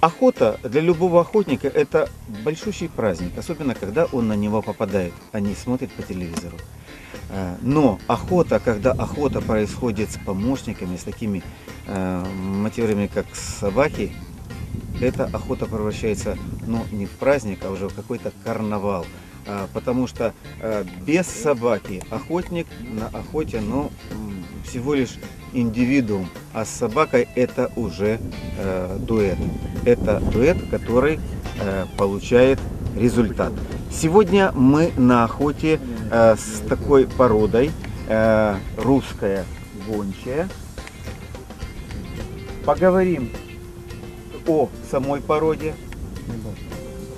Охота для любого охотника это большущий праздник, особенно когда он на него попадает, а не смотрит по телевизору. Э, Но охота, когда охота происходит с помощниками, с такими э, матерями, как собаки, эта охота превращается, ну, не в праздник, а уже в какой-то карнавал. А, Потому что э, без собаки охотник на охоте, ну, всего лишь индивидуум, а с собакой это уже э, дуэт. Это дуэт, который э, получает результат. Сегодня мы на охоте э, с такой породой, э, русская гончая. Поговорим о самой породе,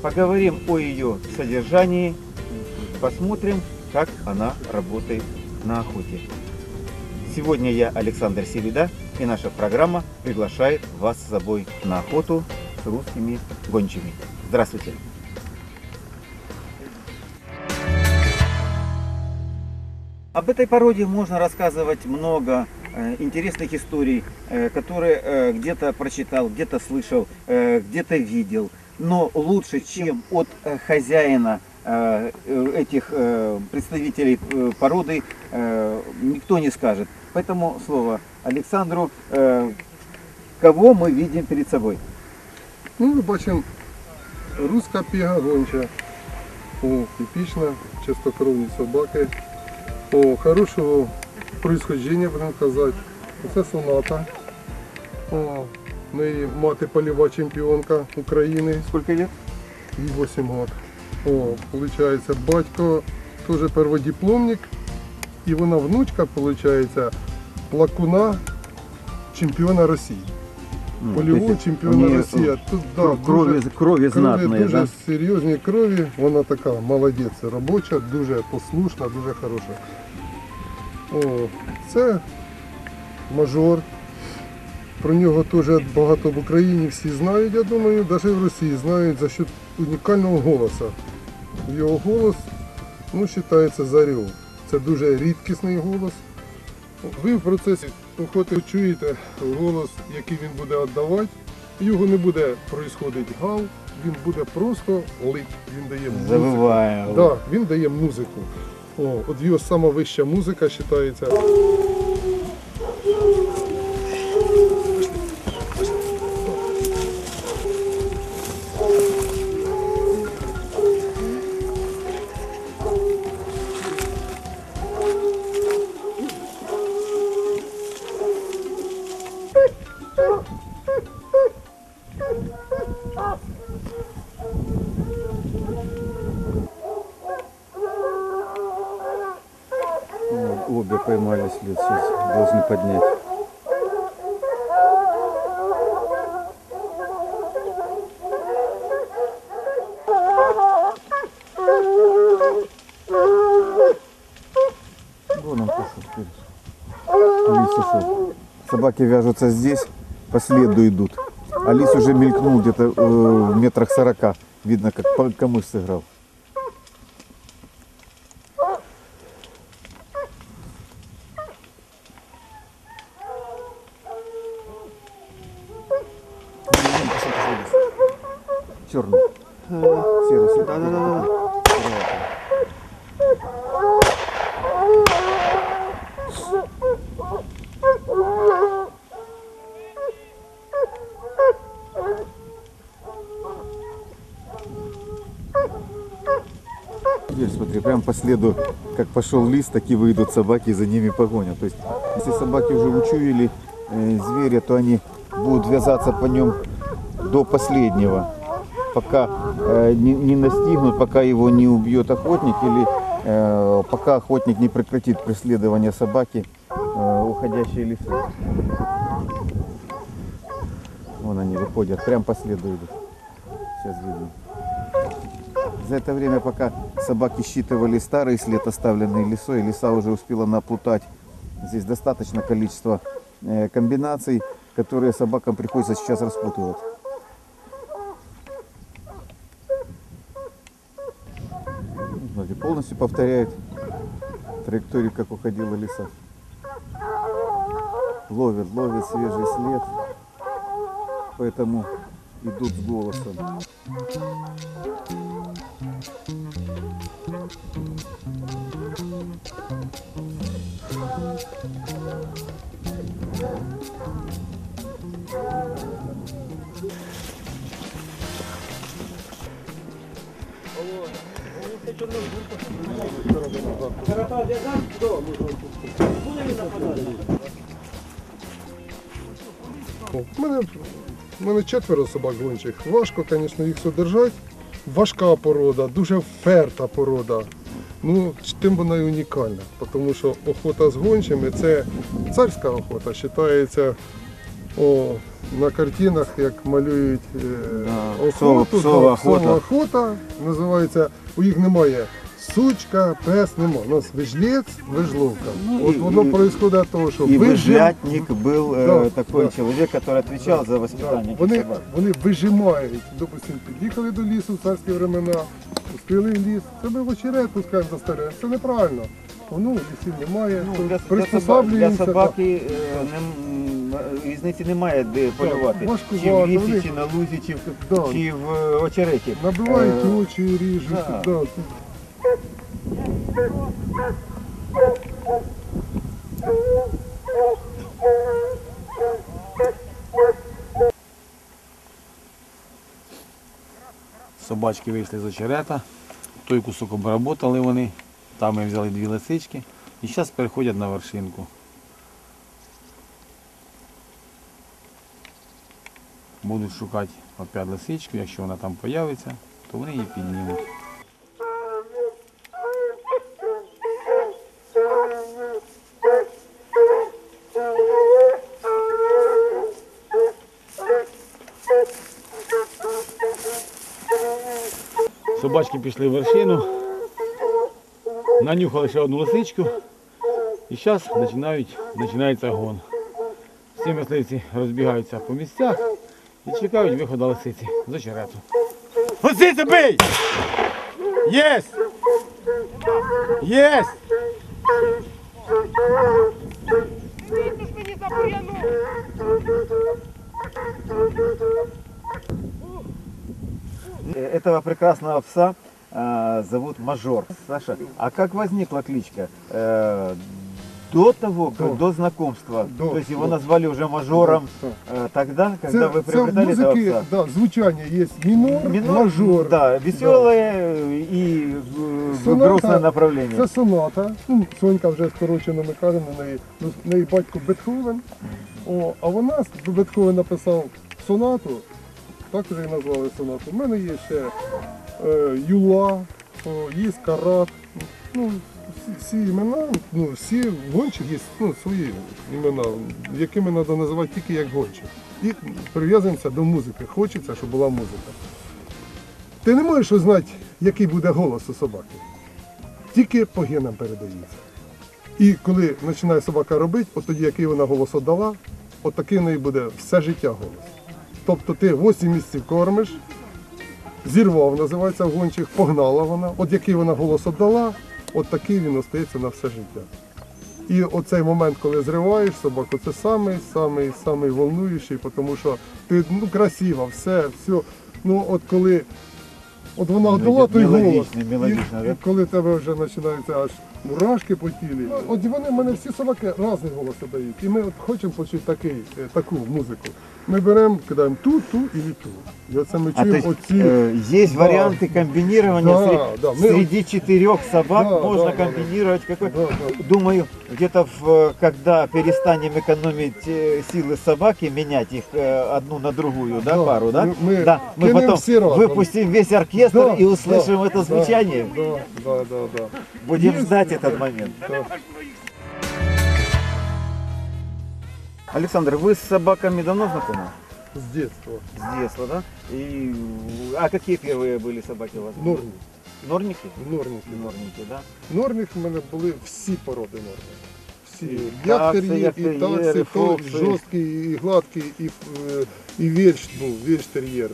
поговорим о ее содержании, посмотрим, как она работает на охоте. Сегодня я Александр Селида и наша программа приглашает вас с собой на охоту с русскими гончими. Здравствуйте! Об этой породе можно рассказывать много э, интересных историй, э, которые э, где-то прочитал, где-то слышал, где-то видел Но лучше, чем от э, хозяина э, э, этих э, представителей э, породы, э, никто не скажет. Поэтому слово Александру, э, кого мы видим перед собой. Ну, ми бачимо руська піга гонча. О, типічна, чистокровні собаки. О, хорошого происхождения, будемо казати. Це соната. О, В неї мати польова чемпіонка України. Сколько лет? Їй 8 років. О, получається, батько теж перводипломник. І вона внучка, получається, плакуна чемпіона Росії. Полівого чемпіона Росії. Тут, да, крови, дуже- Крові знатные, дуже да? серйозні крові, вона така молодець, робоча, дуже послушна, дуже хороша. О, це мажор. Про нього теж багато в Україні всі знають, я думаю, навіть в Росії знають за счет унікального голосу. Його голос ну, вважається зарів. Це дуже рідкісний голос. Ви в процесі охоти чуєте голос, який він буде віддавати. Його не буде происходити гал, він буде просто лить. Він дає музику. Завывая. Да, він дає музику. О, от його сама вища музика вважається. Обе поймали след, сейчас должны поднять. Вон он. Лис ушел. Собаки вяжутся здесь, по следу идут. А лис уже мелькнул где-то э, в метрах сорока. Видно, как камыш сыграл. Черный. Серый, серый. Да, да, да, да. Теперь смотри, прям по следу, как пошел лист, так и выйдут собаки и за ними погонят. То есть, если собаки уже учуяли э, зверя, то они будут вязаться по нем до последнего, пока э, не, не настигнут, пока его не убьет охотник или э, пока охотник не прекратит преследование собаки, э, уходящей лисы. Вон они выходят, прям по следу идут. Сейчас видно. За это время, пока собаки считывали старый след, оставленный лесой, лиса уже успела наплутать. Здесь достаточно количества э, комбинаций, которые собакам приходится сейчас распутывать. Полностью повторяет траекторию, как уходила лиса. Ловит, ловит свежий след. Поэтому идут с голосом. У мене, мене четверо собак гончих. Важко, звісно, їх содержати. Важка порода, дуже вперта порода. Ну, тим вона і унікальна, тому що охота з гончими це царська охота, вважається о, на картинах, як малюють е, Да, охоту, псова псова охота. охота. Називається, у їх немає сучка, пес, немає. У нас вижлець, вижловка. Ну, От і- воно і- відбувається від того, що И вижив- выжлятник был э, Да, такой да. человек, который отвечал за воспитание Да, этих Вони, собак. вони вижимають, допустимо, під'їхали до лісу в царські времена, пустили в ліс, це ми в очерет пускаємо за старе. Це неправильно. Воно лісів немає, Ну, то для, для, собак, для собаки е, нем- м, різниці немає де полювати. важкувато, Чи в лісі, чи на лузі, чи в, Да. чи в е, очереті. Набивають Е, очі, ріжуть. да. Да. Собачки вийшли з очерета, той кусок обработали вони, там ми взяли дві лисички і зараз переходять на вершинку. Будуть шукати опять лисичку, якщо вона там появиться, то вони її піднімуть. Собачки пішли в вершину, нанюхали ще одну лисичку і зараз починають, починається гон. Всі мисливці розбігаються по місцях і чекають виходу лисиці з очерету. Лисиця бий! Єсть! Єсть! Э, Этого прекрасного пса э, зовут Мажор. Саша, а как возникла кличка? Э, до того, как- До. до знакомства, До, то есть его до. назвали уже мажором Да. э, тогда, когда Це, вы це в приобретали этого музики, пса? да, звучання є мінор, Минор, мажор. Да, веселое и э, в Соната- грустное направление. Це соната. Ну, Сонька вже скорочено ми кажемо, на неї, ну, в неї батько Бетховен. О, а вона Бетховен написав сонату, так вже і назвали сонату. У мене є ще е, Юла, о, є Карат. Ну, всі, імена, ну, всі гончих є ну, свої імена, якими треба називати тільки як гончих. І прив'язуємося до музики. Хочеться, щоб була музика. Ти не можеш узнати, який буде голос у собаки. Тільки по генам передається. І коли починає собака робити, от тоді, який вона голос отдала, от такий в неї буде все життя голос. Тобто ти 8 місяців кормиш, зірвав, називається в гончих, погнала вона, от який вона голос отдала, от такий він остається на все життя. І оцей момент, коли зриваєш собаку, це самий, самий, самий волнуючий, тому що ти ну, красива, все, все. Ну от коли от вона отдала той голос, мелодично, і, і коли тебе вже починається аж мурашки по тілі. От вони в мене всі собаки різний голос дають. І ми от хочемо почути такий, е, таку музику. Ми беремо, кидаємо ту, ту і ту. І оце ми А то чуємо есть, оці. э, есть Да. варианты комбинирования Да, сре- да, мы- среди четырех собак Да, можно да, да, комбинировать какой Да, да. Думаю, где-то в, э, когда перестанем экономить э, силы собаки, менять их э, одну на другую, да, Да, пару, да? мы- мы да, мы кинем потом все разом. выпустим весь оркестр Да, и услышим да, это да, звучание. Да, да, да, да. Будем Есть ждать это. этот момент. Да. Александр, вы с собаками давно знакомы? З дитинства. С детства, да? И, а какие первые были собаки у вас? Норник. Норники? Норники. Норники, да? Норник в мене були всі породи норни. Всі. І Як такси, тер'єр, як і тер'єри, такси, то фокси. жорсткий, і гладкий, і, е, і вірш був, вірш тер'єр.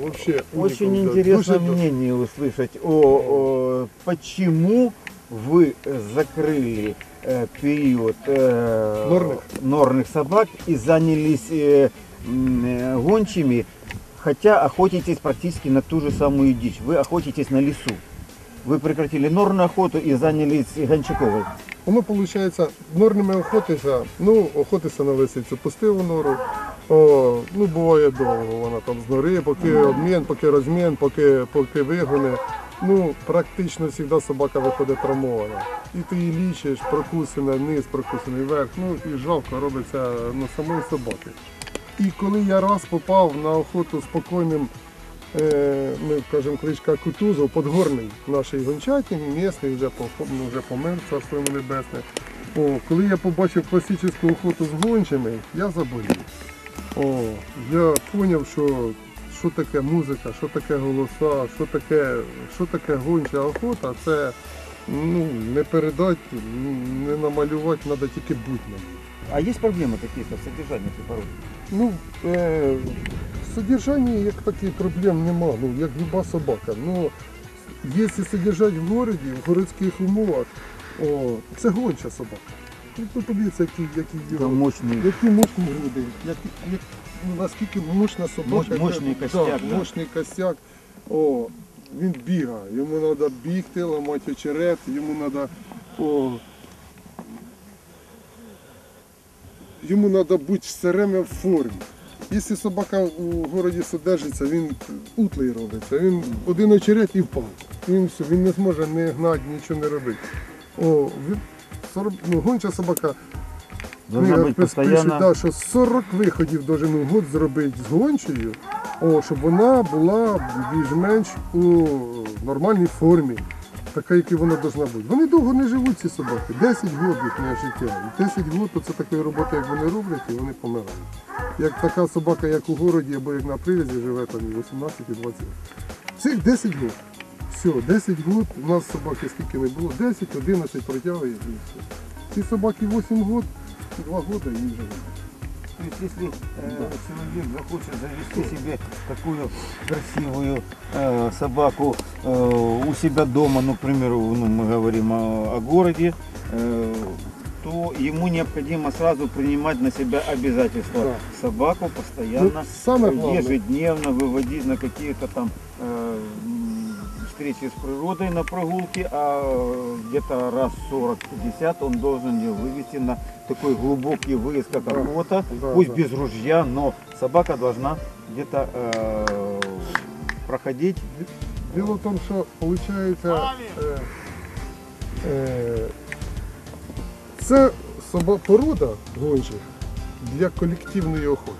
Вообще, Очень унікум, да. интересное Дуже- мнение услышать о, о почему вы э, закрыли э, период э, Норных. норных собак и занялись э, м, э, гончими, хотя охотитесь практически на ту же самую дичь. Вы охотитесь на лесу. Вы прекратили норную охоту и занялись гончаковой. Воно виходить, норними охотиться, ну, охотиться на лисицю, пустив у нору. О, ну, буває довго, вона там з нори, поки обмін, поки розмін, поки, поки вигони. Ну, практично завжди собака виходить травмована. І ти її лічиш, прокусена вниз, прокусений вверх. Ну і жалко робиться на самої собаки. І коли я раз попав на охоту спокійним, е, ми кажемо, кличка Кутузов, подгорний нашій гончаті, місний вже, ну, вже помер, царство небесне. О, коли я побачив класичну охоту з гончими, я заболів. О, я зрозумів, що, що таке музика, що таке голоса, що таке, що таке гонча охота, це ну, не передати, не намалювати, треба тільки бути. ним. А есть проблемы какие-то в содержании этой породы? Ну, е, в содержанні як таких проблем нема, ну, як люба собака. Ну, якщо содержати в городі, в городських умовах, о, це гонча собака. Ну, ви подивіться, які, які, Там його, мощный. які мощні груди, як, як, ну, наскільки мощна собака. Мощ- мощний яка- костяк, Да, да? мощний костяк. О, він бігає, йому треба бігти, ламати очерет, йому треба о, йому треба бути все время в формі. Якщо собака у городі содержиться, він утлий робиться. Він один очерет і впав. Він все, він не зможе не гнати, нічого не робити. О, він, сорок- ну, гонча собака Должна пише, постоянно... да, що 40 виходів должен год зробити з гончою, о, щоб вона була більш-менш у нормальній формі, така, яка вона повинна бути. Вони довго не живуть, ці собаки. 10 років їхнє життя. І 10 років це такої роботи, як вони роблять, і вони помирають. Як така собака, як у городі або як на привязі живе там 18 і 20 років. Цих 10 років. Все, 10 років, у нас собаки скільки не було, 10, 11 протягує і все. Ці собаки 8 років, 2 роки і живуть. То есть, если э, человек захочет завести себе такую красивую э, собаку э, у себя дома, ну, к примеру, ну, мы говорим о, о городе, э, то ему необходимо сразу принимать на себя обязательства Да. собаку постоянно, Ну, самое главное. ежедневно выводить на какие-то там э, встречи с природой на прогулки, а где-то раз 40-50 он должен ее вывести на такой глубокий выезд, как Да. охота, Да, пусть да. без ружья, но собака должна где-то э, проходить. Дело в тому, що виходить, е, е, це соба, порода гончих для колективної охоти.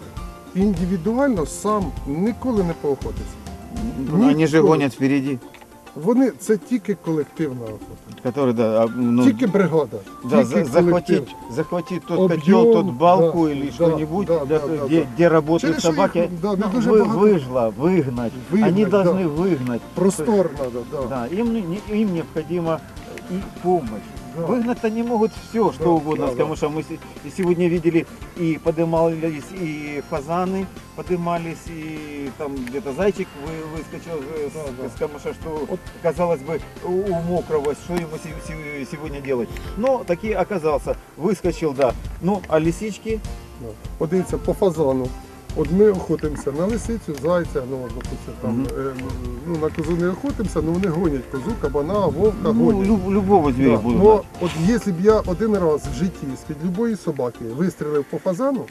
Індивідуально сам ніколи не поохотиться. Они же Никто. гонят впереди, Вони це тільки колективна охота, который, да, а, ну, тільки бригада. да, тільки за- захватить, колектив. захватить тот Объем, котел, тот балку да, или да, что-нибудь, да, для- да, да, где, да. где работают Через що собаки, їх, да, не ну, дуже вы- багато. выжила, выгнать. Выгнать, Они да. должны выгнать. Простор треба, да. Да, им, не- им необходима и помощь. Да. Выгнать они могут все, что Да, угодно, да, потому что мы се- и сегодня видели и подымались и фазаны, подымались, и там где-то зайчик вы- выскочил э, с, Да, да. с камыша, что Вот. казалось бы у, у мокрого, что ему се- се- сегодня делать. Но таки оказался, выскочил, да. Ну, а лисички, Да. От дивіться, по фазану. От ми охотимося на лисицю, зайця, ну, допустим, там, е, ну, на козу не охотимося, але вони гонять козу, кабана, вовка, ну, гонять. лю- любого зверя Да. будут Но от якщо б я один раз в житті з-під любої собаки вистрілив по фазану,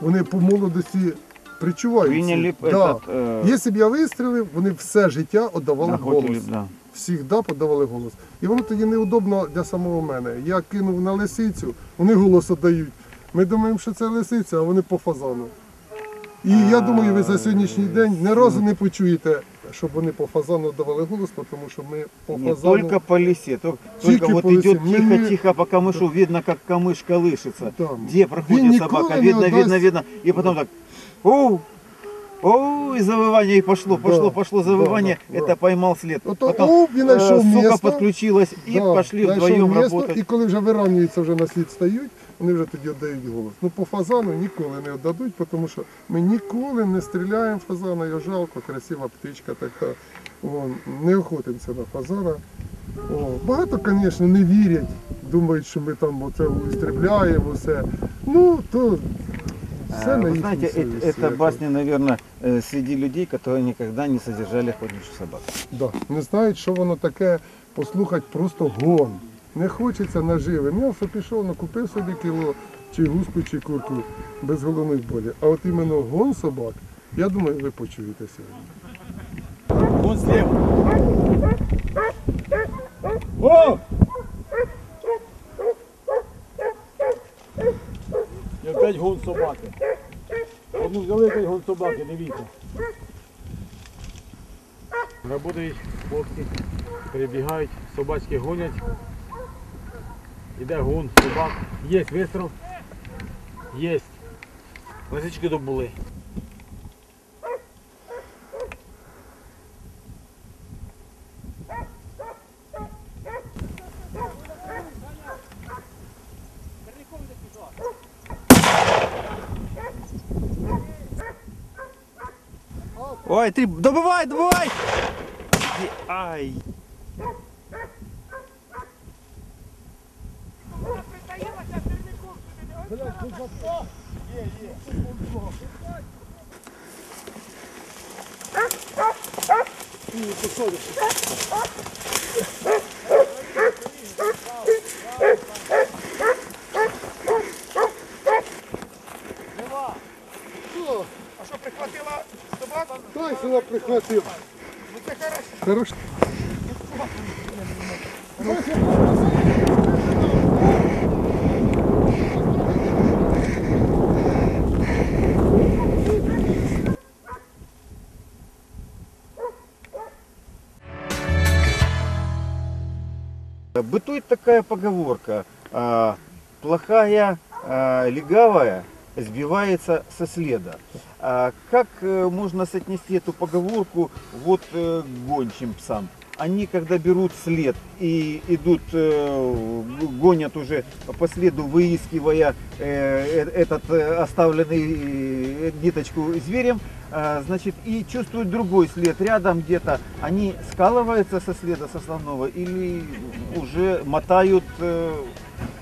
вони по молодості причувають. Приняли Да. этот, э, Якщо б я вистрілив, вони все життя віддавали охотились, голос. да. Всігда подавали голос. І воно тоді неудобно для самого мене. Я кинув на лисицю, вони голос віддають. Ми думаємо, що це лисиця, а вони по фазану. І я думаю, ви за сьогоднішній день ні разу не почуєте, щоб вони по фазану давали голос, тому що ми по Не фазану. только по лисе, только, Тільки только вот по лисі. идет Ми не- тихо-тихо по камышу, видно, как камыш колышется. Да. Где проходит Він собака, ніколи не видно, отдасть- видно, видно. И потом так, оу, оу, и завывание, и пошло, пошло, Да, пошло да, завывание, да, это да. поймал след. Ото Потом оп, він э, знайшов сука місто. подключилась и Да, пошли знайшов вдвоем місто, работать. І коли вже вирівнюються, вже на слід стають, вони вже тоді віддають голос. Ну по фазану ніколи не віддадуть, тому що ми ніколи не стріляємо в фазана, його жалко, красива птичка така. Вон, не охотимося на фазана. О, багато, звісно, не вірять, думають, що ми там оце істребляємо все. Ну, то все А, на Вы їхній знаете, э- совісті, это як басня, наверное, среди людей, которые никогда не содержали охотничьих собак. Да. Не знають, що воно таке, послухати просто гон. Не хочеться наживе. М'ясо пішов, накупив собі кіло, чи гуску, чи курку без головної болі. А от іменно гон собак, я думаю, ви почуєте сьогодні. Вон слева. О! І опять гон собаки. Одну взяли опять гон собаки, дивіться. Работають хлопці, перебігають, собачки гонять. Іде гон собак. Є вистріл. Є. Лисички добули. Ой, три, добывай, добывай! И- Ай! Дай сюди прихватив. Хорошо. Бытует такая поговорка. а, плохая а, легавая сбивается со следа. Как э, можно соотнести эту поговорку вот э, гончим псам? Они, когда берут след и идут, э, гонят уже по следу, выискивая э, э, этот э, оставленный э, ниточку зверем, значит, и чувствуют другой след рядом где-то, они скалываются со следа с основного или уже мотают э,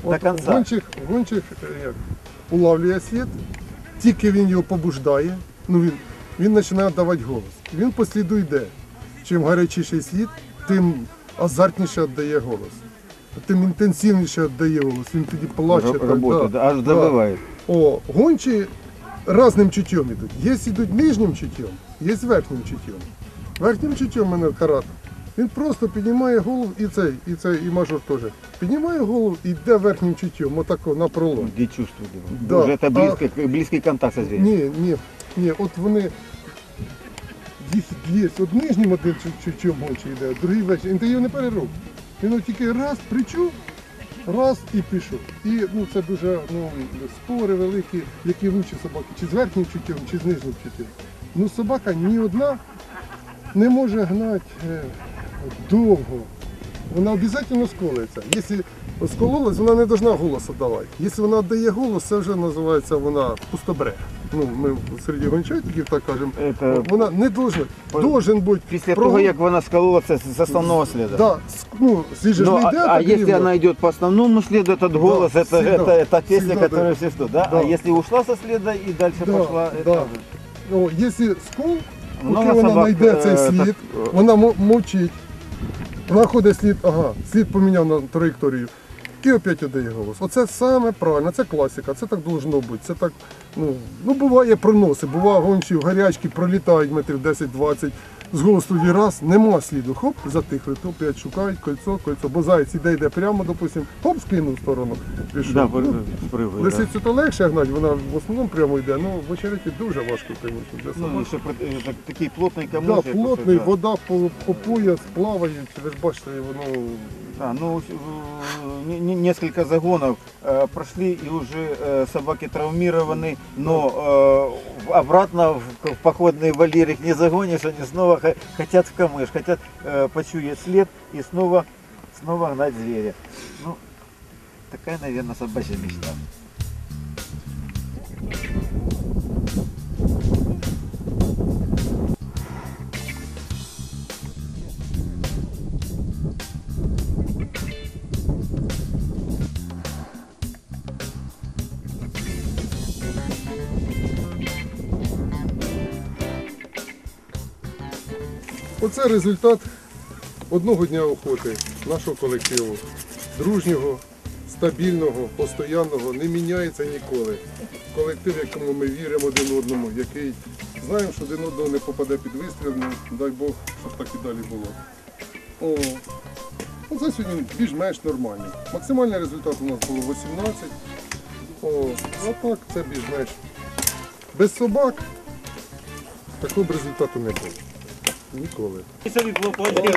до От конца? Гончих, гончих е, як, улавлює слід, тільки він його побуждає, ну він, він починає давати голос. Він по сліду йде. Чим гарячіший слід, тим азартніше віддає голос. Тим інтенсивніше віддає голос. Він тоді плаче. Р- так, Работают, да, аж да. добывает. О, гончі разним чуттєм йдуть. Є йдуть нижнім чуттєм, є верхнім чуттєм. Верхнім чуттєм мене карат. Він просто піднімає голову і цей, і цей, і мажор теж. Піднімає голову і йде верхнім чуттєм, отако на пролом. Где чувствуют его. Да. Уже это А- близкий, близкий контакт зверем. Ні, ні, ні, от вони. Їх є. От нижнім один чу- чуттєм гончий йде, а другий верхній. Він його не перероб. Він тільки раз причув, раз і пішов. І ну, це дуже ну, спори великі, які лучші собаки, чи з верхнім чуттям, чи з нижнім чуттям. Ну собака ні одна не може гнати е, довго. Вона обов'язково сколиться. Якщо скололась, вона не повинна голосу давати. Якщо вона дає голос, це вже називається вона пустобрех Ну, ми серед гончатиків так кажемо. Это Вона не должна. По- Должен бути. После прогул- того, как она скололась с основного следа. Да, с- ну, слід же ж Ну, не а, йде, а так если рівно. она идет по основному следу, этот голос, это, всегда, это, это песня, всегда, которая да. все что, да? Да. А если ушла со следа и дальше Да, пошла, да. это... О, якщо скол, Много поки вона собак, знайде е, цей так, слід, е, вона мо- мовчить. Вона ходить слід, ага, слід поміняв на траєкторію. І опять віддає голос. Оце саме правильно, це класика, це так должно бути. Це так, ну, ну буває проноси, буває гончі гарячки пролітають метрів 10-20, з голосу тоді раз, нема сліду, хоп, затихли, то опять шукають кольцо, кольцо, бо заяць іде, йде прямо, допустим, хоп, скинув в сторону. Пішов. Да, Ну, спрыгивает. да. Лисицю то легше гнати, вона в основному прямо йде, ну в очереті дуже важко, звісно, для Ну, собак. еще про- э, так- такие плотные Да, камыши. плотний, да. вода по, по пояс плавають, ви ж бачите, воно Да, ну, э, не- не- несколько загонов э, прошли и уже э, собаки травмированы, но э, обратно в, походные вольеры их не загонишь, они снова хотят в камыш, хотят э, почуять след и снова, снова гнать зверя. Ну, такая, наверное, собачья мечта. Оце результат одного дня охоти нашого колективу. Дружнього, стабільного, постоянного, не міняється ніколи. Колектив, якому ми віримо один одному, який знаємо, що один одного не попаде під вистріл, ну, дай Бог, щоб так і далі було. О, оце сьогодні більш-менш нормально. Максимальний результат у нас було 18. О, а так це більш-менш. Без собак такого б результату не було. Ніколи. Собі поплатили.